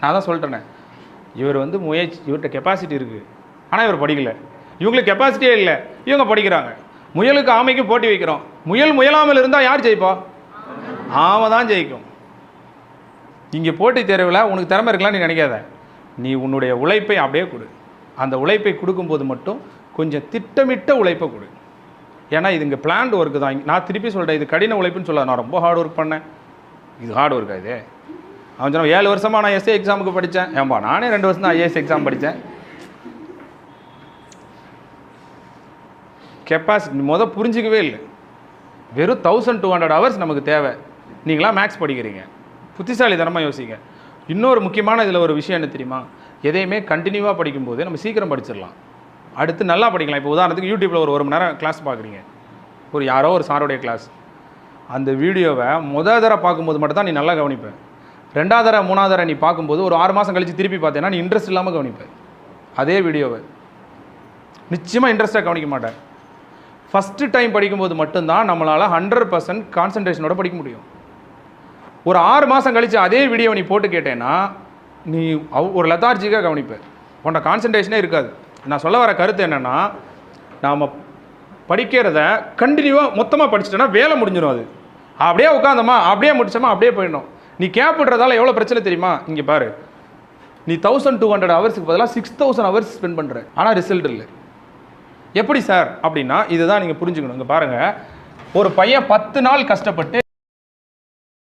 நான் தான் சொல்லிட்டேனே. இவர் வந்து முயற்சி இவர்கிட்ட கெப்பாசிட்டி இருக்குது ஆனால் இவர் படிக்கலை. இவங்களுக்கு கெப்பாசிட்டியே இல்லை. இவங்க படிக்கிறாங்க. முயலுக்கு ஆமைக்கும் போட்டி வைக்கிறோம். முயல் முயலாமல் இருந்தால் யார் ஜெயிப்பா? ஆமை தான் ஜெயிக்கும். இங்கே போட்டி தேர்வில் உனக்கு திறமை இருக்கலாம்னு நீ நினைக்காத. நீ உன்னுடைய உழைப்பை அப்படியே கொடு. அந்த உழைப்பை கொடுக்கும்போது மட்டும் கொஞ்சம் திட்டமிட்ட உழைப்பை கொடு. ஏன்னா இது இங்கே பிளான்டு ஒர்க்கு தான். நான் திருப்பி சொல்கிறேன் இது கடின உழைப்புன்னு சொல்ல நான் ரொம்ப ஹார்ட் ஒர்க் பண்ணேன். இது ஹார்ட் ஒர்க்கா இது? அவன் சொன்னான் ஏழு வருஷமாக நான் எஸ்ஏ எக்ஸாமுக்கு படித்தேன் ஏன்பா நானே ரெண்டு வருஷம் தான் ஐஏஎஸ் எக்ஸாம் படித்தேன் கெப்பாசிட்டி மொதல் புரிஞ்சிக்கவே இல்லை. வெறும் தௌசண்ட் டூ ஹண்ட்ரட் ஹவர்ஸ் நமக்கு தேவை. நீங்களாம் மேக்ஸ் படிக்கிறீங்க. புத்திசாலித்தனமாக யோசிங்க. இன்னொரு முக்கியமான இதில் ஒரு விஷயம் என்ன தெரியுமா? எதையுமே கண்டினியூவாக படிக்கும்போது நம்ம சீக்கிரம் படிச்சிடலாம். அடுத்து நல்லா படிக்கலாம். இப்போ உதாரணத்துக்கு யூடியூப்பில் ஒரு ஒரு மணி நேரம் கிளாஸ் பார்க்குறீங்க. ஒரு யாரோ ஒரு சாருடைய கிளாஸ் அந்த வீடியோவை முத தடவை பார்க்கும்போது மட்டும் தான் நீ நல்லா கவனிப்பேன் ரெண்டாவது தர மூணாவது தர நீ பார்க்கும்போது ஒரு ஆறு மாதம் கழித்து திருப்பி பார்த்தேன்னா நீ இன்ட்ரெஸ்ட் இல்லாமல் கவனிப்பேன் அதே வீடியோவை நிச்சயமாக இன்ட்ரெஸ்ட்டாக கவனிக்க மாட்டேன் ஃபஸ்ட்டு டைம் படிக்கும்போது மட்டும்தான் நம்மளால் ஹண்ட்ரட் பர்சன்ட் கான்சன்ட்ரேஷனோட படிக்க முடியும். ஒரு ஆறு மாதம் கழித்து அதே வீடியோ நீ போட்டு கேட்டேன்னா நீ அவ்- ஒரு லெத்தார்ஜிக்காக கவனிப்ப உன்னோட கான்சன்ட்ரேஷனே இருக்காது. நான் சொல்ல வர கருத்து என்னென்னா நாம் படிக்கிறத கண்டினியூவாக மொத்தமாக படிச்சிட்டோன்னா வேலை முடிஞ்சிடும் அது. அப்படியே உட்காந்தோமா அப்படியே முடிச்சோமா அப்படியே போயிடணும். நீ கேப் எவ்வளோ பிரச்சனை தெரியுமா? இங்கே பாரு. நீ தௌசண்ட் டூ ஹண்ட்ரட் ஹவர்ஸுக்கு பதிலாக சிக்ஸ் தௌசண்ட் ஹவர்ஸ் ஸ்பெண்ட் பண்ணுற ஆனால் ரிசல்ட் இல்லை. எப்படி சார் அப்படின்னா இதுதான் நீங்கள் புரிஞ்சுக்கணும். இங்கே பாருங்கள் ஒரு பையன் பத்து நாள் கஷ்டப்பட்டு